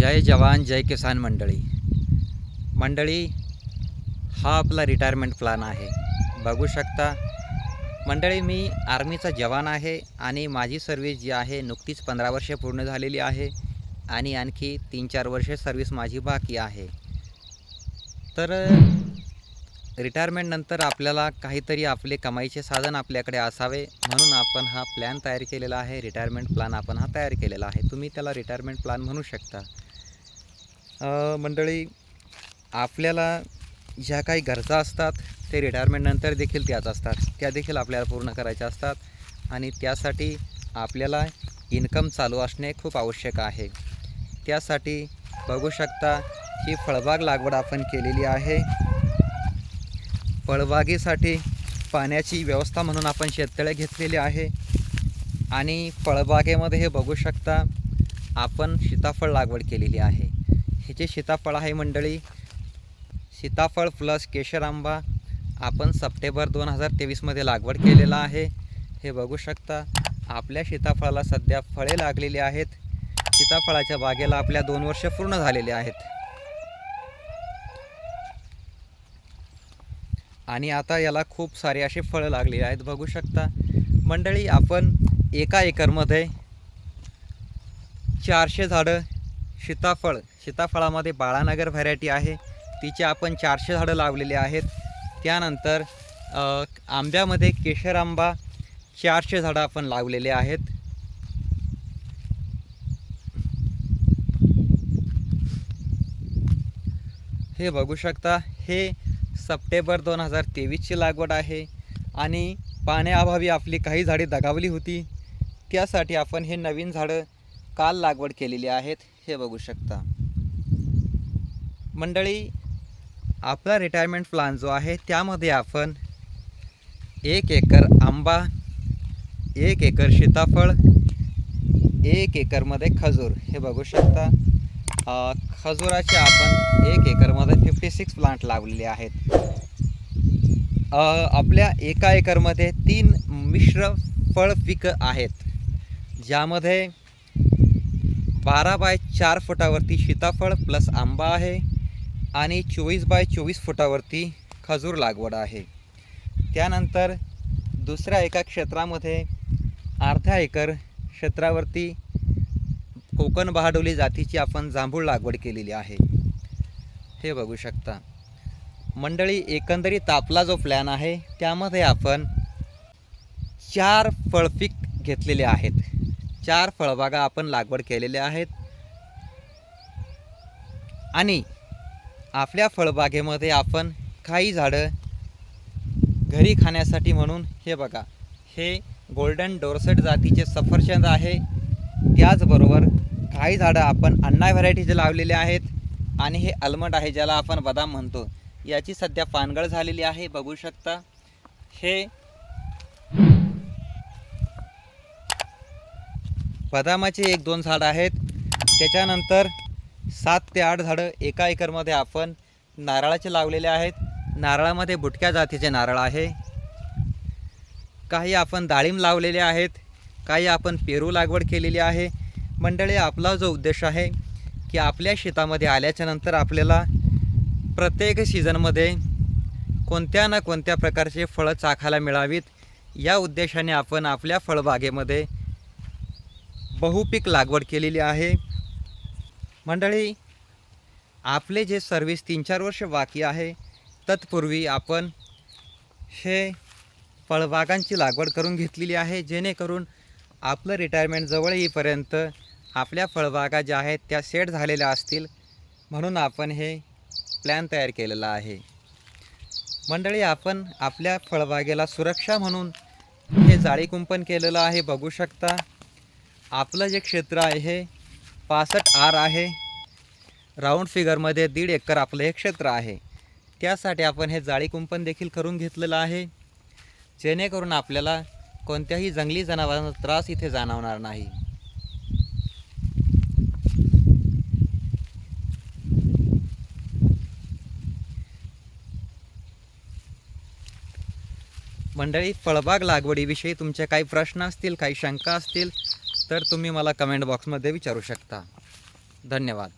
जय जवान जय किसान मंडळी. मंडळी हा आपला रिटायरमेंट प्लॅन आहे. बघू शकता मंडळी मी आर्मीचा जवान आहे आणि माझी सर्व्हिस जी आहे नुकतीच पंधरा वर्षे पूर्ण झालेली आहे आणि आणखी तीन चार वर्षे सर्व्हिस माझी बाकी आहे. तर रिटायरमेंटनंतर आपल्याला काहीतरी आपले कमाईचे साधन आपल्याकडे असावे म्हणून आपण हा प्लॅन तयार केलेला आहे. रिटायरमेंट प्लॅन आपण हा तयार केलेला आहे. तुम्ही त्याला रिटायरमेंट प्लॅन म्हणू शकता. मंडळी आपल्याला ज्या काही गरजा असतात ते रिटायरमेंटनंतर देखील त्याच असतात. त्या देखील आपल्याला पूर्ण करायच्या असतात. आणि त्यासाठी आपल्याला इन्कम चालू असणे खूप आवश्यक आहे. त्यासाठी बघू शकता ही फळबाग लागवड आपण केलेली आहे. फळबागेसाठी पाण्याची व्यवस्था म्हणून आपण शेततळे घेतलेली आहे. आणि फळबागेमध्ये हे बघू शकता आपण सीताफळ लागवड केलेली आहे. ह्याचे सीताफळ आहे मंडळी सीताफळ प्लस केशर आंबा आपण सप्टेंबर दोन हजार तेवीसमध्ये लागवड केलेला आहे. हे बघू शकता आपल्या सीताफळाला सध्या फळे लागलेली आहेत. सीताफळाच्या बागेला आपल्या दोन वर्ष पूर्ण झालेले आहेत. आणि आता याला खूप सारे असे फळं लागलेली आहेत बघू शकता. मंडळी आपण एका एकरमध्ये चारशे झाडं सीताफळ सीताफळामध्ये बाळानगर व्हरायटी आहे. तिचे आपण चारशे झाडं लावलेली आहेत. त्यानंतर आंब्यामध्ये केशर आंबा चारशे झाडं आपण लावलेले आहेत. हे बघू शकता हे सप्टेंबर दोन हजार तेवीसची लागवड आहे आणि पाण्याअभावी आपली काही झाडे दगावली होती. त्यासाठी आपण हे नवीन झाडं काल लागवड केलेली आहेत. हे बघू शकता. मंडळी आपला रिटायरमेंट प्लान जो आहे त्यामध्ये आपण एक एकर आंबा एक एकर सीताफळ एक एकरमध्ये खजूर हे बघू शकता. खजुराचे आपण एक एकरमध्ये फिफ्टी सिक्स प्लांट लावलेले आहेत. आपल्या एका एकरमध्ये तीन मिश्र फळ पिकं आहेत. ज्यामध्ये बारा बाय चार फुटावरती सीताफळ प्लस आंबा आहे आणि चोवीस बाय चोवीस फुटावरती खजूर लागवड आहे. त्यानंतर दुसऱ्या एका क्षेत्रामध्ये अर्धा एकर क्षेत्रावरती कोकण बहाडोली जातीची आपण जांभूळ लागवड केलेली आहे. हे बघू शकता. मंडळी एकंदरीत आपला जो प्लॅन आहे त्यामध्ये आपण चार फळपीक घेतलेले आहेत. चार फळबागा आपण लागवड केलेल्या आहेत. आणि आपल्या फळबागेमध्ये आपण काही झाडं घरी खाण्यासाठी म्हणून हे बघा हे गोल्डन डोरसेट जातीचे सफरचंद आहे. त्याचबरोबर काही झाडं आपण अण्णा व्हरायटीचे लावलेले आहेत आणि हे अलमंड आहे ज्याला आपण बदाम म्हणतो. याची सध्या पानगळ झालेली आहे बघू शकता. हे बदामाचे एक दोन झाडं आहेत. त्याच्यानंतर सात ते आठ झाडं एका एकरमध्ये आपण नारळाचे लावलेले आहेत. नारळामध्ये बुटक्या जातीचे नारळ आहे. काही आपण डाळिंब लावलेले आहेत. काही आपण पेरू लागवड केलेली आहे. मंडळी आपला जो उद्देश आहे की आपल्या शेतामध्ये आल्याच्यानंतर आपल्याला प्रत्येक सीझनमध्ये कोणत्या ना कोणत्या प्रकारचे फळं चाखायला मिळावीत या उद्देशाने आपण आपल्या फळबागेमध्ये बहुपीक लागवड केलेली आहे. मंडळी आपले जे सर्विस तीन चार वर्ष बाकी आहे तत्पूर्वी आपण हे फळबागांची लागवड करून घेतलेली आहे. जेणेकरून आपलं रिटायरमेंट जवळ येईपर्यंत आपल्या फळबागा ज्या आहेत त्या सेट झालेल्या असतील. म्हणून आपण हे प्लॅन तयार केलेला आहे. मंडळी आपण आपल्या फळबागेला सुरक्षा म्हणून हे जाळी कुंपण केलेलं आहे. बघू शकता आपलं जे क्षेत्र आहे हे पासष्ट आर आहे. राऊंड फिगरमध्ये दीड एकर आपलं हे क्षेत्र आहे. त्यासाठी आपण हे जाळी कुंपण देखील करून घेतलेलं आहे. जेणेकरून आपल्याला कोणत्याही जंगली जनावरांचा त्रास इथे जाणवणार नाही. मंडळी फळबाग लागवडीविषयी तुमचे काही प्रश्न असतील काही शंका असतील तर तुम्ही मला कमेंट बॉक्समध्ये विचारू शकता. धन्यवाद.